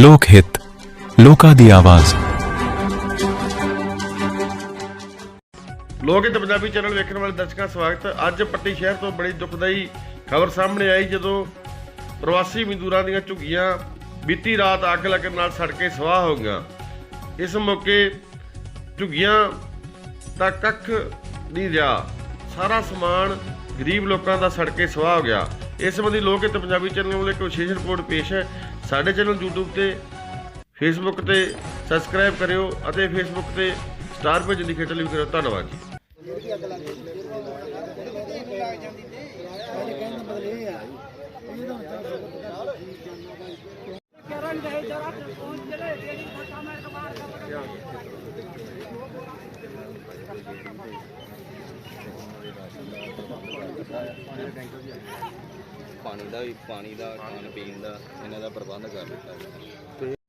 ਲੋਕ ਹਿੱਤ, ਲੋਕਾਂ ਦੀ ਆਵਾਜ਼। ਲੋਕ ਹਿੱਤ ਪੰਜਾਬੀ ਚੈਨਲ ਵੇਖਣ ਵਾਲੇ ਦਰਸ਼ਕਾਂ ਸਵਾਗਤ ਅੱਜ ਪੱਟੀ ਸ਼ਹਿਰ ਤੋਂ ਬੜੀ ਦੁਖਦਾਈ ਖਬਰ ਸਾਹਮਣੇ ਆਈ, ਜਦੋਂ ਪ੍ਰਵਾਸੀ ਮਜ਼ਦੂਰਾਂ ਦੀਆਂ ਝੁੱਗੀਆਂ ਬੀਤੀ ਰਾਤ ਅੱਗ ਲੱਗਣ ਨਾਲ ਸੜ ਕੇ ਸਵਾਹ ਹੋ ਗਈਆਂ। ਇਸ ਮੌਕੇ ਝੁੱਗੀਆਂ ਦਾ ਕੱਖ ਨਹੀਂ ਰਿਹਾ। ਸਾਰਾ ਸਮਾਨ ਗਰੀਬ ਲੋਕਾਂ ਦਾ ਸੜ ਕੇ ਸਵਾਹ ਹੋ ਗਿਆ। ਇਸ ਸੰਬੰਧੀ ਲੋਕ ਹਿੱਤ ਪੰਜਾਬੀ ਚੈਨਲ ਵੱਲੋਂ ਇੱਕ ਵਿਸ਼ੇਸ਼ ਰਿਪੋਰਟ ਪੇਸ਼ ਹੈ। ਸਾਡੇ ਚੈਨਲ YouTube ਤੇ ਫੇਸਬੁੱਕ ਤੇ ਸਬਸਕ੍ਰਾਈਬ ਕਰਿਓ ਅਤੇ ਫੇਸਬੁੱਕ ਤੇ ਸਟਾਰ ਭੇਜਣ ਦੀ ਖੇਚਲ ਵੀ ਕਰਿਓ। ਧੰਨਵਾਦ ਜੀ। ਪਾਣੀ ਦਾ ਵੀ ਪਾਣੀ ਦਾ ਖਾਣ ਪੀਣ ਦਾ ਇਹਨਾਂ ਦਾ ਪ੍ਰਬੰਧ ਕਰ ਦਿੱਤਾ।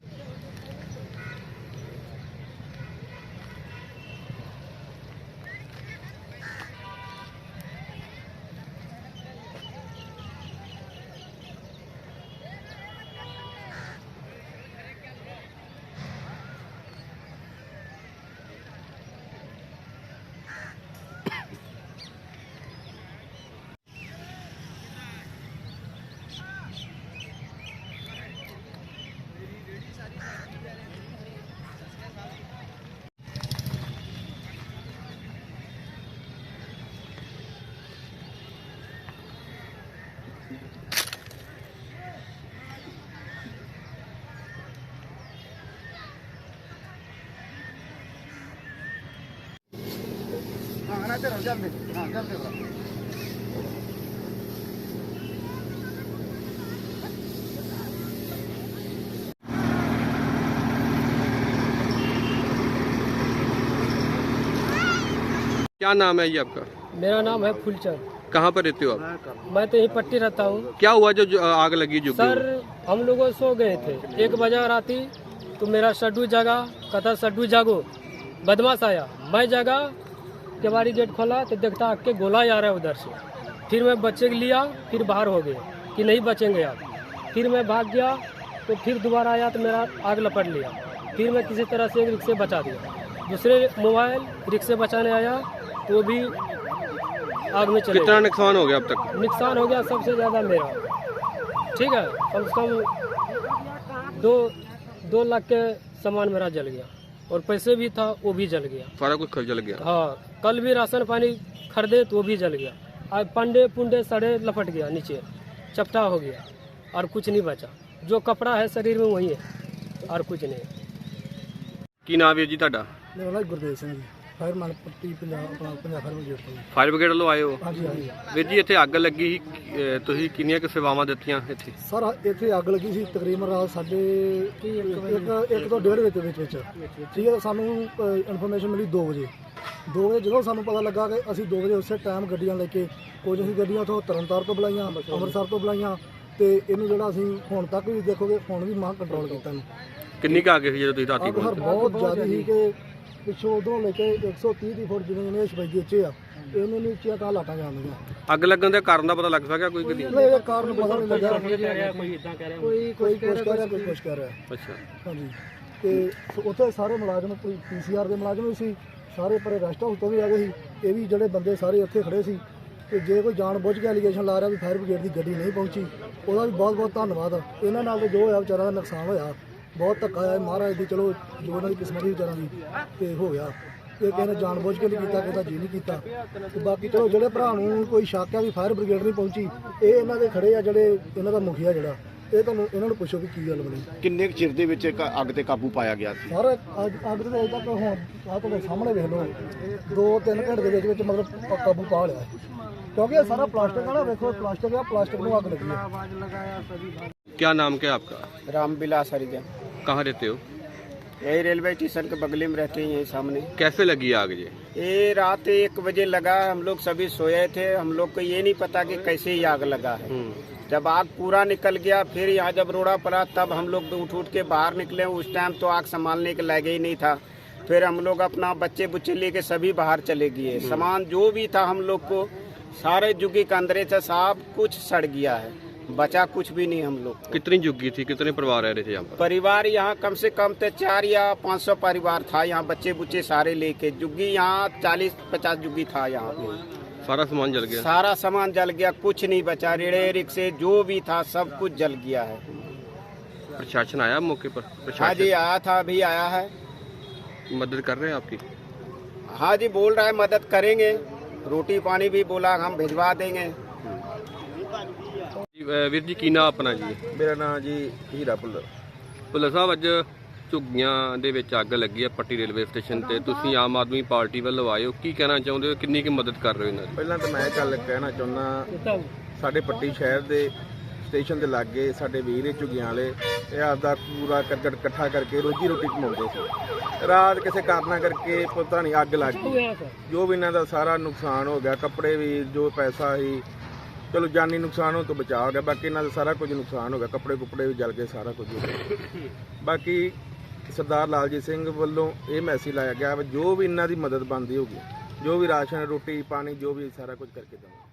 ਗਿਆ क्या नाम है ये आपका? मेरा नाम है फुलचंद कहाँ पर रहते हो आप? मैं तो यही पट्टी रहता हूँ। क्या हुआ जो, जो आग लगी जो सर हम लोग सो गए थे। एक बजा राती तो मेरा सड्डू जगा कथा सड्डू जागो। बदमाश आया। मैं जगा केवाड़ी गेट खोला तो देखता आग के गोला आ रहा है उधर से। फिर मैं बच्चे को लिया फिर बाहर हो गए कि नहीं बचेंगे आप। फिर मैं भाग गया तो फिर दोबारा आया तो मेरा आग लपट लिया। फिर मैं किसी तरह से एक रिक्शे बचा दिया। दूसरे मोबाइल रिक्शे बचाने आया तो भी आग में चले कितना नुकसान हो गया अब तक? नुकसान हो गया सबसे ज़्यादा मेरा। ठीक है कम से कम दो दो लाख के सामान मेरा जल गया। और पैसे भी था वो भी जल गया सारा कुछ खर्च जल गया हाँ कल भी राशन पानी खरीदे तो वो भी जल गया आज पंडे पुंडे सड़े लपट गया नीचे चपटा हो गया और कुछ नहीं बचा जो कपड़ा है शरीर में वही है और कुछ नहीं ਕੀ ਨਾਮ ਹੈ ਜੀ ਤੁਹਾਡਾ ਮੇਰਾ ਨਾਮ ਗੁਰਦੇਵ ਸਿੰਘ ਜੀ ਫਾਇਰਮੈਨ ਪੱਟੀ ਪੰਜਾਬ ਆਪਣਾ ਪੰਜਾਬ ਫਾਇਰ ਬ੍ਰਿਗੇਡ ਤੋਂ। ਫਾਇਰ ਬ੍ਰਿਗੇਡ ਵੱਲੋਂ ਆਏ ਹੋ? ਹਾਂਜੀ ਹਾਂਜੀ। ਵੀਰ ਜੀ ਇੱਥੇ ਅੱਗ ਲੱਗੀ ਸੀ। ਅਹ ਤੁਸੀਂ ਕਿੰਨੀਆਂ ਕੁ ਸੇਵਾਵਾਂ ਦਿੱਤੀਆਂ ਇੱਥੇ? ਸਰ ਇੱਥੇ ਅੱਗ ਲੱਗੀ ਸੀ ਤਕਰੀਬਨ ਰਾਤ ਸਾਡੇ ਇੱਕ ਇੱਕ ਤੋਂ ਡੇਢ ਵਿੱਚ ਵਿੱਚ ਵਿੱਚ। ਠੀਕ ਹੈ ਸਾਨੂੰ ਇਨਫੋਰਮੇਸ਼ਨ ਮਿਲੀ 2 ਵਜੇ। 2 ਵਜੇ ਜਦੋਂ ਸਾਨੂੰ ਪਤਾ ਲੱਗਾ ਕਿ ਅਸੀਂ 2 ਵਜੇ ਉਸੇ ਟਾਈਮ ਗੱਡੀਆਂ ਲੈ ਕੇ ਕੁਝ ਅਸੀਂ ਗੱਡੀਆਂ ਤੋਂ ਤਰਨਤਾਰ ਤੋਂ ਬੁਲਾਈਆਂ ਅੰਮ੍ਰਿਤਸਰ ਤੋਂ ਬੁਲਾਈਆਂ ਤੇ ਇਹਨੂੰ ਜਿਹੜਾ ਅਸੀਂ ਹੁਣ ਤੱਕ ਵੀ ਦੇਖੋਗੇ ਹੁਣ ਵੀ ਮਾਂ ਕੰਟਰੋਲ ਕੀਤਾ ਇਹਨੂੰ। ਕਿੰਨੀ ਕੁ ਅੱਗ ਸੀ ਜਦੋਂ ਤੁਸੀਂ ਰਾਤੀ ਅੱਗ ਸਰ ਪਹੁੰਚੇ? ਬਹੁਤ ਜ਼ਿਆਦਾ ਸੀ ਕਿ ਪਿੱਛੋਂ ਉਧਰੋਂ ਲੈ ਕੇ 130 ਦੀ ਫੁੱਟ ਜਿਵੇਂ ਸ਼ਬੈਦੀ ਉੱਚੇ ਆ ਇਹਨੂੰ ਨਹੀਂ ਉੱਚੀਆਂ ਤਾਂ ਲਾਟਾਂ ਜਾਂਦੀਆਂ ਅੱਗ ਲੱਗਣ ਦੇ ਕਾਰਨ ਦਾ ਪਤਾ ਲੱਗ ਸਕਿਆ ਕੋਈ ਕਦੀ ਇਹਦੇ ਕਾਰਨ ਪਤਾ ਨਹੀਂ ਲੱਗਾ ਕੋਈ ਕੋਈ ਕੁਛ ਕਹਿ ਰਿਹਾ ਕੋਈ ਕੁਛ ਕਹਿ ਰਿਹਾ। ਅੱਛਾ। ਹਾਂਜੀ। ਤੇ ਉੱਥੇ ਸਾਰੇ ਮੁਲਾਜ਼ਮ ਕੋਈ ਪੀਸੀਆਰ ਦੇ ਮੁਲਾਜ਼ਮ ਵੀ ਸੀ ਸਾਰੇ ਪਰੇ ਰੈਸਟ ਹਾਊਸ ਤੋਂ ਵੀ ਆ ਗਏ ਸੀ। ਇਹ ਵੀ ਜਿਹੜੇ ਬੰਦੇ ਸਾਰੇ ਉੱਥੇ ਖੜੇ ਸੀ ਤੇ ਜੇ ਕੋਈ ਜਾਣ ਬੁੱਝ ਕੇ ਐਲੀਗੇਸ਼ਨ ਲਾ ਰਿਹਾ ਵੀ ਫਾਇਰ ਬ੍ਰਿਗੇਡ ਦੀ ਗੱਡੀ ਨਹੀਂ ਪਹੁੰਚੀ ਉਹਦਾ ਵੀ ਬਹੁਤ ਬਹੁਤ ਧੰਨਵਾਦ। ਇਹਨਾਂ ਨਾਲ ਤੇ ਜੋ ਹੋਇਆ ਵਿਚਾਰਾ ਦਾ ਨੁਕਸਾਨ ਹੋਇਆ। ਬਹੁਤ ਧੱਕਾ ਆਇਆ ਮਹਾਰਾਜ ਦੀ ਚਲੋ ਜੋ ਉਹਨਾਂ ਦੀ ਕਿਸਮਤ ਦੀ ਵਿਚਾਰਾਂ ਦੀ ਤੇ ਹੋ ਗਿਆ ਇਹ ਕਿਸੇ ਨੇ ਜਾਣ ਬੁੱਝ ਕੇ ਨਹੀਂ ਕੀਤਾ ਕਿਸੇ ਦਾ ਜੀ ਨਹੀਂ ਕੀਤਾ ਤੇ ਬਾਕੀ ਚਲੋ ਜਿਹੜੇ ਭਰਾ ਨੂੰ ਕੋਈ ਸ਼ੱਕ ਆ ਵੀ ਫਾਇਰ ਬ੍ਰਿਗੇਡ ਨਹੀਂ ਪਹੁੰਚੀ ਇਹ ਇਹਨਾਂ ਦੇ ਖੜੇ ਆ ਜਿਹੜੇ ਇਹਨਾਂ ਦਾ ਮੁਖੀਆ ਜਿਹੜਾ ਇਹ ਤੁਹਾਨੂੰ ਇਹਨਾਂ ਨੂੰ ਪੁੱਛੋ ਵੀ ਕੀ ਗੱਲ ਬਣੀ ਕਿੰਨੇ ਕੁ ਚਿਰ ਦੇ ਵਿੱਚ ਇੱਕ ਅੱਗ ਤੇ ਕਾਬੂ ਪਾਇਆ ਗਿਆ ਸੀ ਸਰ ਅੱਜ ਅੱਗ ਦੇ ਅਜੇ ਤੱਕ ਹੁਣ ਆਹ ਤੁਹਾਡੇ ਸਾਹਮਣੇ ਵੇਖ ਲਓ ਦੋ ਤਿੰਨ ਘੰਟੇ ਦੇ ਵਿੱਚ ਵਿੱਚ ਮਤਲਬ ਕ- ਕਾਬੂ ਪਾ ਲਿਆ ਕਿਉਂਕਿ ਇਹ ਸਾਰਾ ਪਲਾਸਟਿਕ ਆ ਨਾ ਵੇਖੋ ਪਲਾਸਟਿਕ ਆ ਪਲਾਸਟਿਕ ਨੂੰ ਅੱਗ ਲੱਗੀ ਹੈ क्या नाम क्या है आपका रामविलास हरिजन कहाँ रहते हो? यही रेलवे स्टेशन के बगले में रहते हैं यहीं सामने। कैसे लगी आग ये? ये रात एक बजे लगा हम लोग सभी सोए थे। हम लोग को ये नहीं पता कि कैसे ही आग लगा है। जब आग पूरा निकल गया फिर यहाँ जब रोड़ा पड़ा तब हम लोग उठ उठ के बाहर निकले। उस टाइम तो आग संभालने के लायक ही नहीं था। फिर हम लोग अपना बच्चे बुच्चे लेके सभी बाहर चले गए। सामान जो भी था हम लोग को सारे जुगी के अंदर से सब कुछ सड़ गया है। बचा कुछ भी नहीं हम लोग कितनी झुग्गी थी? कितने परिवार रह रहे थे यहाँ पर? परिवार यहाँ कम से कम तो चार या पाँच सौ परिवार था। यहाँ बच्चे बुच्चे सारे लेके जुग्गी यहाँ चालीस पचास जुग्गी था यहाँ पे। सारा सामान जल गया? सारा सामान जल गया कुछ नहीं बचा। रेड़े रिक्शे जो भी था सब कुछ जल गया है। प्रशासन आया मौके पर? हाँ जी आया था अभी आया है। मदद कर रहे हैं आपकी? हाँ जी बोल रहा है मदद करेंगे। रोटी पानी भी बोला हम भिजवा देंगे। ਵੀਰ ਜੀ ਕੀ ਨਾਂ ਆਪਣਾ ਜੀ? ਮੇਰਾ ਨਾਮ ਜੀ ਹੀਰਾ ਭੁੱਲਰ। ਭੁੱਲਰ ਸਾਹਿਬ ਅੱਜ ਝੁੱਗੀਆਂ ਦੇ ਵਿੱਚ ਅੱਗ ਲੱਗੀ ਹੈ ਪੱਟੀ ਰੇਲਵੇ ਸਟੇਸ਼ਨ ਤੇ। ਤੁਸੀਂ ਆਮ ਆਦਮੀ ਪਾਰਟੀ ਵੱਲੋਂ ਆਏ ਹੋ। ਕੀ ਕਹਿਣਾ ਚਾਹੁੰਦੇ ਹੋ? ਕਿੰਨੀ ਕੁ ਮਦਦ ਕਰ ਰਹੇ ਹੋ ਇਹਨਾਂ ਦੀ? ਪਹਿਲਾਂ ਤਾਂ ਮੈਂ ਇਹ ਗੱਲ ਕਹਿਣਾ ਚਾਹੁੰਦਾ ਸਾਡੇ ਪੱਟੀ ਸ਼ਹਿਰ ਦੇ ਸਟੇਸ਼ਨ ਦੇ ਲਾਗੇ ਸਾਡੇ ਵੀਰ ਇਹ ਝੁੱਗੀਆਂ ਵਾਲੇ ਇਹ ਆਪਦਾ ਪੂਰਾ ਕਰਕਟ ਇਕੱਠਾ ਕਰਕੇ ਰੋਜੀ ਰੋਟੀ ਕਮਾਉਂਦੇ ਸੀ। ਰਾਤ ਕਿਸੇ ਕਾਰਨਾ ਕਰਕੇ ਪਤਾ ਨਹੀਂ ਅੱਗ ਲੱਗ ਗਈ। ਜੋ ਵੀ ਇਹਨਾਂ ਦਾ ਸਾਰਾ ਨੁਕਸਾਨ ਹੋ ਗਿਆ ਕੱਪੜੇ ਵੀ ਜੋ ਪੈਸਾ ਸੀ ਚਲੋ ਜਾਨੀ ਨੁਕਸਾਨ ਹੋਣ ਤੋਂ ਬਚਾਅ ਹੋ ਗਿਆ, ਬਾਕੀ ਇਹਨਾਂ ਦਾ ਸਾਰਾ ਕੁਝ ਨੁਕਸਾਨ ਹੋ ਗਿਆ, ਕੱਪੜੇ ਕੁੱਪੜੇ ਵੀ ਜਲ ਗਏ, ਸਾਰਾ ਕੁਝ ਹੋ ਗਿਆ। ਬਾਕੀ ਸਰਦਾਰ ਲਾਲਜੀਤ ਸਿੰਘ ਵੱਲੋਂ ਇਹ ਮੈਸੇਜ ਲਾਇਆ ਗਿਆ ਵੀ ਜੋ ਵੀ ਇਹਨਾਂ ਦੀ ਮਦਦ ਬਣਦੀ ਹੋਗੀ ਜੋ ਵੀ ਰਾਸ਼ਨ, ਰੋਟੀ, ਪਾਣੀ, ਜੋ ਵੀ ਸਾਰਾ ਕੁਝ ਕਰਕੇ ਦੇਵਾਂਗੇ।